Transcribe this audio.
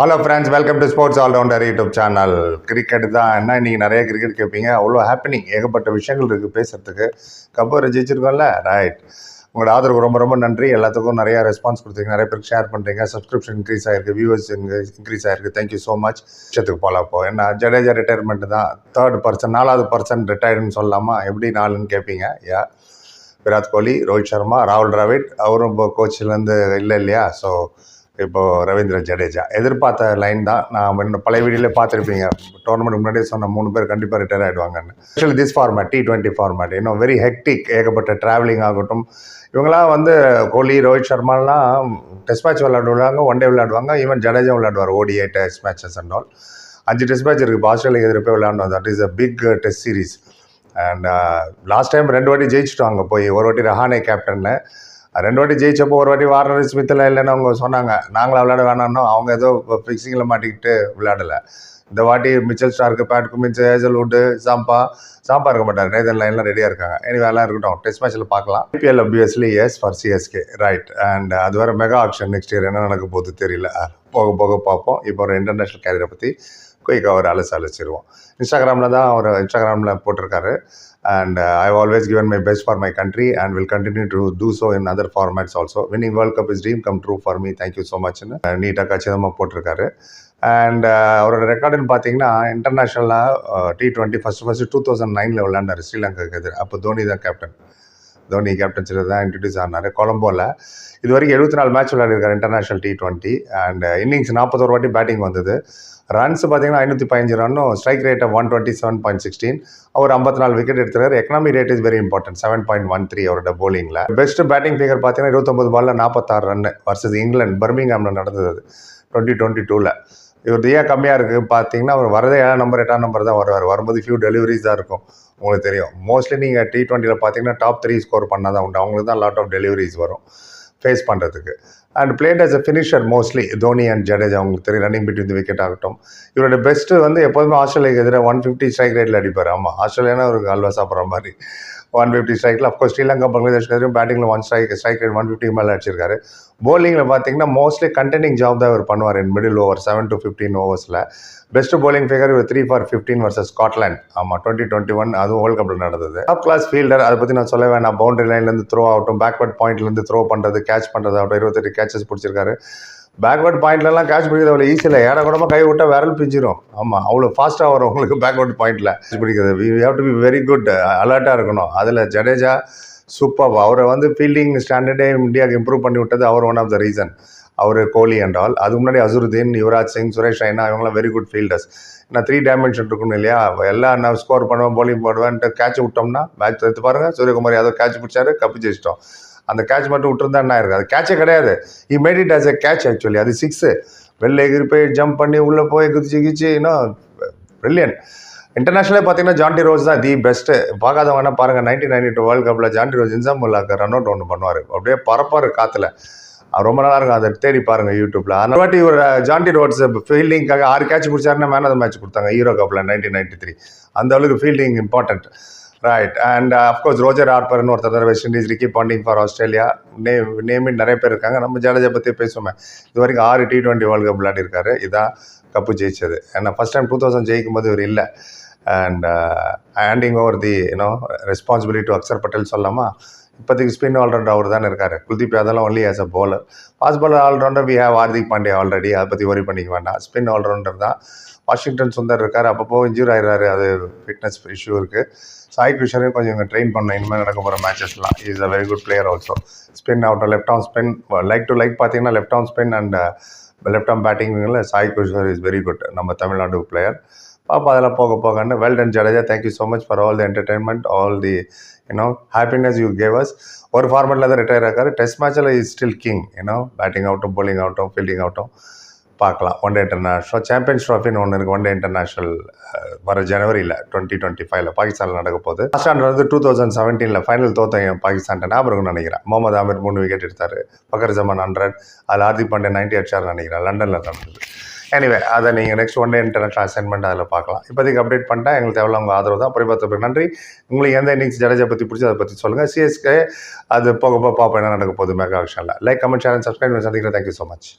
Hello friends welcome to sports allrounder YouTube channel cricket தான் என்ன? இன்றைக்கி நிறைய கிரிக்கெட் கேட்பீங்க அவ்வளோ ஹாப்பினிங் ஏகப்பட்ட விஷயங்கள் இருக்குது பேசுகிறதுக்கு கப்பர் ஜெயிச்சிருக்கோம்ல? ரைட் உங்களோட ஆதரவு ரொம்ப ரொம்ப நன்றி. எல்லாத்துக்கும் நிறையா ரெஸ்பான்ஸ் கொடுத்துருங்க நிறைய பேருக்கு ஷேர் பண்ணுறீங்க சப்ஸ்கிரிப்ஷன் இன்க்ரீஸ் ஆயிருக்கு. வியூவர்ஸ் இன்க்ரீஸ் ஆயிருக்கு. தேங்க்யூ ஸோ மச் விஷயத்துக்கு போகலாம் இப்போ என்ன ஜடேஜா ரிட்டையர்மெண்ட் தான். தேர்ட் பர்சன் நாலாவது பர்சன் ரிட்டையர்டுன்னு சொல்லலாமா எப்படி நாலுன்னு கேட்பீங்க யா விராட் கோலி ரோஹித் சர்மா ராகுல் டிராவிட். அவரும் இப்போ கோச்சிலேருந்து இல்லை இல்லையா? ஸோ இப்போது ரவீந்திர ஜடேஜா. எதிர்பார்த்த லைன் தான். நான் முன்ன பழைய வீடியோலே பார்த்துருப்பீங்க. டோர்னமெண்ட் முன்னாடியே சொன்ன மூணு பேர் கண்டிப்பாக retire ஆகிடுவாங்கன்னு actually this format T twenty format இன்னும் வெரி ஹெக்டிக் ஏகப்பட்ட ட்ராவலிங் ஆகட்டும். இவங்களாம் வந்து கோலி ரோஹித் சர்மாலாம் டெஸ்ட் மேட்ச் விளையாடுவாங்க ஒன் டே விளையாடுவாங்க. ஈவன் ஜடேஜா விளையாடுவார் ODI test matches and all அஞ்சு டெஸ்ட் மேட்ச் இருக்குது ஆஸ்திரேலியா எதிர்ப்பே விளையாடணும். That is a big test series and last time ரெண்டு வாட்டி ஜெயிச்சிட்டாங்க போய். ஒரு வாட்டி ரஹானே கேப்டனில் ரெண்டு வாட்டி ஜெயிச்சப்போ ஒரு வாட்டி வார்னர் ஸ்மித்தில் இல்லைன்னு அவங்க சொன்னாங்க. நாங்களாக விளையாட வேணாம்னோ. அவங்க ஏதோ ஃபிக்ஸிங்கில் மாட்டிக்கிட்டு விளையாடலை. இந்த வாட்டி Mitchell Starc Pat Cummins Hazlewood Zampa Zampa இருக்க மாட்டார். நேதன் லைன்லாம் ரெடியாக இருக்காங்க. இனி வேலை இருக்கட்டும். டெஸ்ட் மேட்ச்சில் பார்க்கலாம். IPL obviously yes for CSK right and அது வேறு மெகா ஆக்ஷன் நெக்ஸ்ட் இயர் என்ன நடக்க போகுது தெரியல. போக போக பார்ப்போம். இப்போ ஒரு இன்டர்நேஷ்னல் கேரியரை பற்றி குயிக்காக அவர் அலசி அலசிடுவோம் இன்ஸ்டாகிராமில் தான் அவர் இன்ஸ்டாகிராமில் போட்டிருக்காரு. And I always given my best for my country and will continue to do so in other formats also winning world cup is dream come true for me thank you so மச்னு நீட்டாக கச்சிதமாக போட்டிருக்காரு. And uh, அவரோட ரெக்கார்டுன்னு பார்த்தீங்கன்னா இன்டர்நேஷ்னலாக T twenty first first two thousand நைனில் விளையாண்டார். ஸ்ரீலங்காக்கு எதிர். அப்போ தோனி தான் கேப்டன் தோனி கேப்டன்சியில் தான் இன்ட்ரடியூஸ் ஆனார். கொலம்போவில் இது வரைக்கும் எழுபத்தி நாலு match விளையாடிருக்காரு international T twenty and innings நாற்பத்தோரு வாட்டி பேட்டிங் வந்தது. ரன்ஸ் பார்த்தீங்கன்னா ஐநூற்றி பதினஞ்சு ரன்னும் strike rate one twenty seven point sixteen அவர் ஐம்பத்தி நாலு wicket எடுத்துறாரு. Economy rate is very important seven point one three அவரோட போலிங்கில் பெஸ்ட் பேட்டிங் ஃபிகர் பார்த்தீங்கன்னா இருபத்தொம்பது பாலில் நாற்பத்தாறு ரன் வர்சஸ் இங்கிலாந்து பர்மிங்ஹாமில் நடந்தது டுவெண்ட்டி டுவெண்ட்டி டூவில் இவர் ஏன் கம்மியாக இருக்குது பார்த்தீங்கன்னா அவர் வரதே ஏழாம் நம்பர் எட்டாம் நம்பர் தான் வருவார். வரும்போது ஃபியூ டெலிவரிஸ் தான் இருக்கும். உங்களுக்கு தெரியும். மோஸ்ட்லி நீங்கள் டி டுவெண்ட்டியில் பார்த்தீங்கன்னா டாப் த்ரீ ஸ்கோர் பண்ணால் தான் உண்டு. அவங்களுக்கு தான் லாட் ஆஃப் டெலிவரிஸ் வரும் ஃபேஸ் பண்ணுறதுக்கு and played as a finisher mostly Dhoni and Jadeja அவங்களுக்கு தெரியும். ரன்னிங் பிட்வீன் தி விக்கெட் ஆகட்டும். இவரோட பெஸ்ட்டு வந்து எப்போதுமே ஆஸ்திரேலியாவுக்கு எதிராக ஒன் ஃபிஃப்டி ஸ்ட்ரைக் ரேட்டில் அடிப்பார். ஆமாம் ஆஸ்திரேலியானா ஒரு அல்வா சாப்பிட்ற மாதிரி. ஒன் ஃபிஃப்டி ஸ்ட்ரைக்கில் அஃப்கோர்ஸ் ஸ்ரீலங்கா பங்களாதேஷ் எதிரும் பேட்டிங்கில் one strike strike rate one fifty மேலே அடிச்சிருக்காரு. போலிங்கில் பார்த்தீங்கன்னா மோஸ்ட்லி கண்டெனிங் ஜாப் தான் அவர் பண்ணுவார் in middle over seven to fifteen ஓவர்ஸில் best bowling figure இவர் three for fifteen versus Scotland ஆமாம் டுவெண்ட்டி டுவெண்ட்டி ஒன் அதுவும் வேர்ல்ட் கப்பில் நடந்தது. டாப் கிளாஸ் ஃபீல்டர் அதை பற்றி நான் சொல்ல வேணாம். பவுண்டரி லைன்லேருந்து த்ரோ ஆகட்டும் பேக்வர்ட் பாயிண்ட்லேருந்து த்ரோ பண்ணுறது கேட்ச் பண்ணுறது ஆகட்டும் இருபத்தெட்டு கேச்சஸ் பிடிச்சிருக்காரு. பேக்வர்ட் பாயிண்ட்லலாம் கேட்ச் பிடிக்கிறது அவ்வளோ ஈஸியில் ஏட கூடமாக கை விட்டால் விரல் பிஞ்சிரும். ஆமாம் அவ்வளோ ஃபாஸ்ட்டாக வரும் உங்களுக்கு பேக்வேர்ட் பாயிண்டில் பிடிக்கிறது we have to be very good அலர்ட்டாக இருக்கணும். அதில் ஜடேஜா சூப்பர் அவரை வந்து ஃபீல்டிங் ஸ்டாண்டர்டே இந்தியாவுக்கு இம்ப்ரூவ் பண்ணி விட்டது அவர் ஒன் ஆஃப் த ரீசன் அவர் கோலி என்றால். அது அதுக்கு முன்னாடி அசுருதீன் யுவராஜ் சிங் சுரேஷ் ரெய்னா இவங்களாம் வெரி குட் ஃபீல்டர்ஸ் ஏன்னா த்ரீ டைமென்ஷன் இருக்கணும் இல்லையா? எல்லாம் நான் ஸ்கோர் பண்ணுவேன் போலிங் போடுவேன்ட்டு கேட்ச் விட்டோம்னா மேட்ச் எடுத்து பாருங்கள் சூரியகுமார் யாதவ் கேட்ச் பிடிச்சாரு கப்பு ஜெயிச்சிட்டோம். அந்த கேட்ச் மட்டும் விட்டுருந்தா என்ன இருக்கு அது கேட்சே கிடையாது. I made it as a catch actually அது சிக்ஸு வெளில எகிரி போய் ஜம்ப் பண்ணி உள்ளே போய் குதிச்சு கிச்சு இன்னும் பிரில்லியன் இன்டர்நேஷனலே பார்த்தீங்கன்னா ஜான்டி ரோஸ் தான் தி பெஸ்ட்டு பார்க்காதவங்கன்னா பாருங்கள் நைன்டீன் நைன்டி டூ வேர்ல்ட் கப்பில் ஜான்டி ரோஸ் இன்சாமுல்லாக்கு ரன் அவுட் ஒன்று பண்ணுவார். அப்படியே பரப்பாரு காற்றுல ரொம்ப நல்லா இருக்கும். அதை தேடி பாருங்க யூடியூப்ல அந்த வாட்டி ஒரு ஜான்டி ரோட்ஸ் ஃபீல்டிங்காக ஆறு கேட்ச் பிடிச்சாருன்னா மேன் ஆஃப் த மேட்ச் கொடுத்தாங்க. ஹீரோ கப்பில் நைன்டீன் நைன்டி த்ரீ அந்த அளவுக்கு fielding important right and of course Roger ஆர்பர்னு ஒருத்தர் West Indies Ricky Ponting for Australia name நேமின் நிறைய பேர் இருக்காங்க. நம்ம ஜடேஜா பற்றி பேசுவோமே. இது வரைக்கும் ஆறு டி டுவெண்ட்டி வேர்ல்டு கப் விளையாடிருக்காரு இதான் கப்பு ஜெயிச்சது. ஏன்னா ஃபஸ்ட் டைம் டூ தௌசண்ட் ஜெயிக்கும் போது இவர் இல்லை. And handing over the you know responsibility to Axar Patel சொல்லாமா இப்போதைக்கு ஸ்பின் ஆல்ரவுண்டர் அவர் தானே இருக்கார். குல்தீப் அதெல்லாம் only as a bowler fast bowler allrounder we have Hardik Pandya already அதை பற்றி ஒரி பண்ணிக்க வேண்டாம். ஸ்பின் ஆல்ரவுண்டர் தான். வாஷிங்டன் சுந்தர் இருக்கார். அப்பப்போ இன்ஜூர் ஆயிடுறாரு. அது ஃபிட்னஸ் இஷ்யூ இருக்குது சாய் கிஷனையும் கொஞ்சம் இங்கே ட்ரெயின் பண்ணணும். இனிமேல் நடக்க போகிற மேட்சஸ்லாம் is a very good player also spin out left arm spin like to like பார்த்தீங்கன்னா left arm spin and left arm பேட்டிங்கில் Sai Kishore is very good நம்ம தமிழ்நாடு பிளேயர் பாப்பா அதில் போக போகன்னு well done Jadeja. Thank you so much for all the entertainment all the you know happiness you gave us ஒரு ஃபார்மெட்டில் தான் retire ஆகாரு. Test மேட்ச்சில் is still king you know batting ஆகட்டும் போலிங் ஆகட்டும் ஃபீல்டிங் ஆகட்டும் பார்க்கலாம். ஒன் டே இன்டர்நேஷ்னல் சாம்பியன்ஸ் ட்ராஃபின்னு ஒன்று இருக்குது ஒன் டே இன்டர்நேஷ்னல் வர ஜனவரியில் டுவெண்ட்டி டுவெண்ட்டி ஃபைவ்ல பாகிஸ்தானில் நடக்க போகுது. லாஸ்ட் வந்து டூ தௌசண்ட் செவன்டீனில் ஃபைனல் தோத்தங்க பாகிஸ்தான் ஞாபகம் இருக்கும்னு நினைக்கிறேன். முகமது ஆமீர் மூணு விக்கெட் எடுத்தார். பக்கர் ஜமான் ஹண்ட்ரட் அதில் ஹார்திக் பாண்டே நைன்டி அடிச்சார் நினைக்கிறேன். லண்டனில் நடந்தது. எனிவே அதை நீங்கள் next one day international assignment அதில் பார்க்கலாம். இப்போதைக்கு அப்டேட் பண்ணிட்டேன் எங்களுக்கு தேவையில்ல உங்கள் ஆதரவு தான். பரிபார்த்ததுக்கு நன்றி. உங்களுக்கு எந்த இன்னிங்ஸ் ஜடேஜா பற்றி பிடிச்சி அதை பற்றி சொல்லுங்கள் சிஎஸ்கே அது போக போக பார்ப்போம் என்ன நடக்க போகுது மெகா ஆக்ஷனில் லைக் கமெண்ட் ஷேர் சப்ஸ்கிரைப் சந்திக்கிறேன் தேங்க்யூ ஸோ மச்